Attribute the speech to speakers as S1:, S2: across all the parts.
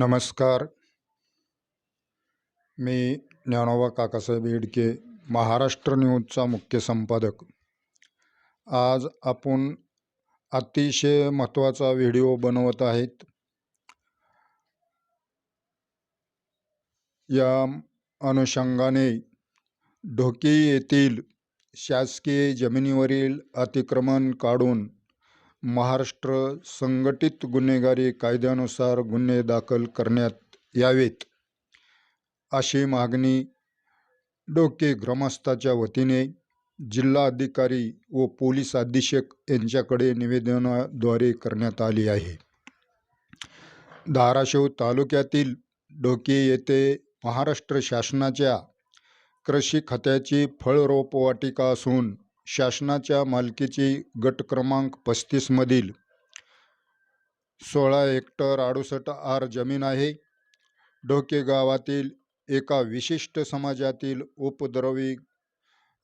S1: नमस्कार. मी ज्ञानोबा काकासाहेब इडके महाराष्ट्र न्यूजचा मुख्य संपादक. आज आपण अतिशय महत्त्वाचा व्हिडिओ बनवत आहेत. या अनुषंगाने ढोकी येथील शासकीय जमिनीवरील अतिक्रमण काढून महाराष्ट्र संघटित गुन्हेगारी कायद्यानुसार गुन्हे दाखल करण्यात यावेत अशी मागणी डोके ग्रामस्थाच्या वतीने जिल्हाधिकारी व पोलीस अधीक्षक यांच्याकडे निवेदनाद्वारे करण्यात आली आहे. धाराशिव तालुक्यातील डोके येथे महाराष्ट्र शासनाच्या कृषी खात्याची फळरोपवाटिका असून शासनाच्या मालकीची गट क्रमांक पस्तीसमधील सोळा हेक्टर अडुसष्ट आर जमीन आहे. ढोके गावातील एका विशिष्ट समाजातील उपद्रवी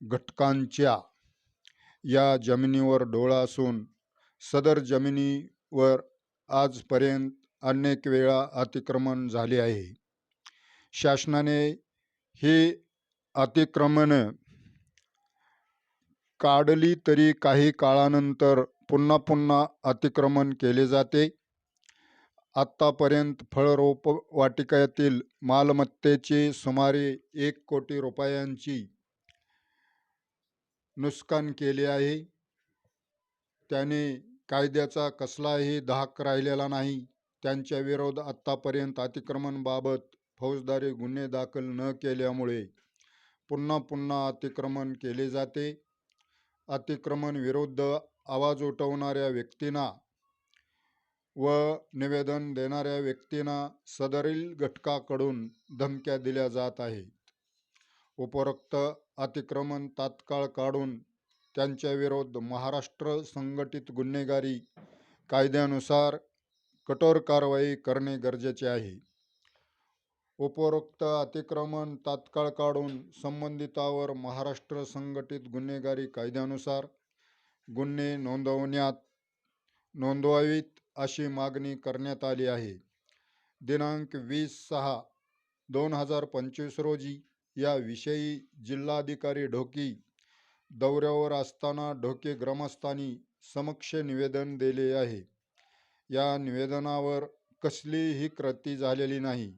S1: घटकांच्या या जमिनीवर डोळा असून सदर जमिनीवर आजपर्यंत अनेक वेळा अतिक्रमण झाले आहे. शासनाने ही अतिक्रमणं काढली तरी काही काळानंतर पुन्हा पुन्हा अतिक्रमण केले जाते. आत्तापर्यंत फळरोप वाटिकातील मालमत्तेची सुमारे एक कोटी रुपयांची नुकसान केले आहे. त्याने कायद्याचा कसलाही धाक राहिलेला नाही. त्यांच्या विरोध आत्तापर्यंत अतिक्रमणबाबत फौजदारी गुन्हे दाखल न केल्यामुळे पुन्हा पुन्हा अतिक्रमण केले जाते. अतिक्रमण विरुद्ध आवाज उठवणाऱ्या व्यक्तींना व निवेदन देणाऱ्या व्यक्तींना सदरील घटकाकडून धमक्या दिल्या जात आहेत. उपरोक्त अतिक्रमण तात्काळ काढून त्यांच्याविरोध महाराष्ट्र संघटित गुन्हेगारी कायद्यानुसार कठोर कारवाई करणे गरजेचे आहे. उपरोक्त अतिक्रमण तात्काळ काढून संबंधितावर महाराष्ट्र संघटित गुन्हेगारी कायद्यानुसार गुन्हे नोंदवण्यात नोंदवावीत अशी मागणी करण्यात आली आहे. दिनांक वीस सहा दोन हजार पंचवीस रोजी याविषयी जिल्हाधिकारी ढोकी दौऱ्यावर असताना ढोके ग्रामस्थांनी समक्ष निवेदन दिले आहे. या निवेदनावर कसलीही कृती झालेली नाही.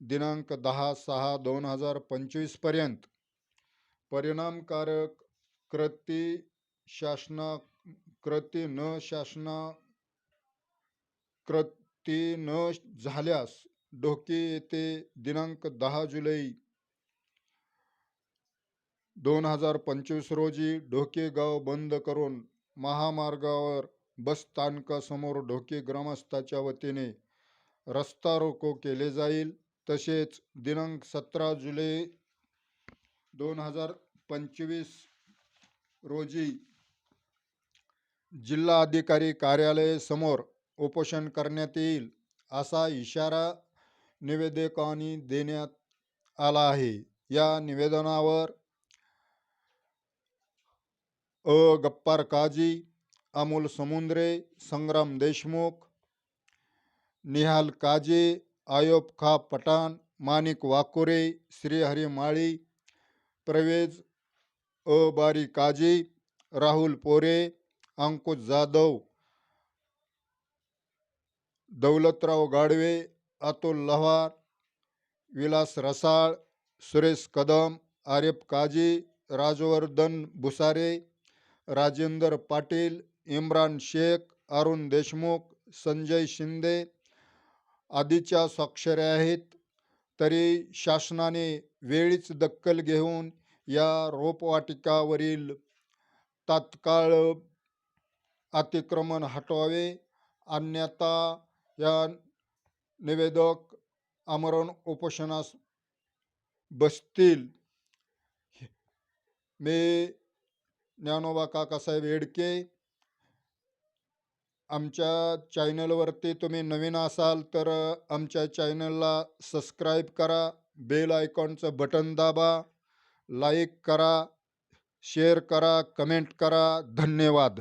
S1: दिनांक दहा सहा दोन हजार पंचवीसपर्यंत परिणामकारक कृती शासना कृती न शासना कृती न झाल्यास ढोके येथे दिनांक दहा जुलै दोन हजार पंचवीस रोजी ढोके गाव बंद करून महामार्गावर बस स्थानकासमोर ढोके ग्रामस्थाच्या वतीने रस्ता रोको केले जाईल. तसेच दिनांक सतरा जुलै दोन हजार पंचवीस रोजी जिल्हा अधिकारी कार्यालयासमोर उपोषण करण्यात येईल असा इशारा निवेदकांनी देण्यात आला आहे. या निवेदनावर अ. गप्पार काजी अमोल समुंद्रे संग्राम देशमुख निहाल काजे आयोब खा पठाण माणिक वाकोरे श्रीहरी माळी प्रवेज अ बारी काजी राहुल पोरे अंकुश जाधव दौलतराव गाडवे अतुल लव्हार विलास रसाळ सुरेश कदम आरिफ काजी राजवर्धन भुसारे राजेंद्र पाटील इम्रान शेख अरुण देशमुख संजय शिंदे आधीच्या स्वाक्षऱ्या आहेत. तरी शासनाने वेळीच दखल घेऊन या रोपवाटिकावरील तात्काळ अतिक्रमण हटवावे. अन्यथा या निवेदक आमरण उपोषणास बसतील. मी ज्ञानोबा काकासाहेब येडके आमच्या चॅनलवरती तुम्ही नवीन असाल तर आमच्या चॅनलला सबस्क्राईब करा बेल आयकॉनचं बटन दाबा लाईक करा शेअर करा कमेंट करा. धन्यवाद.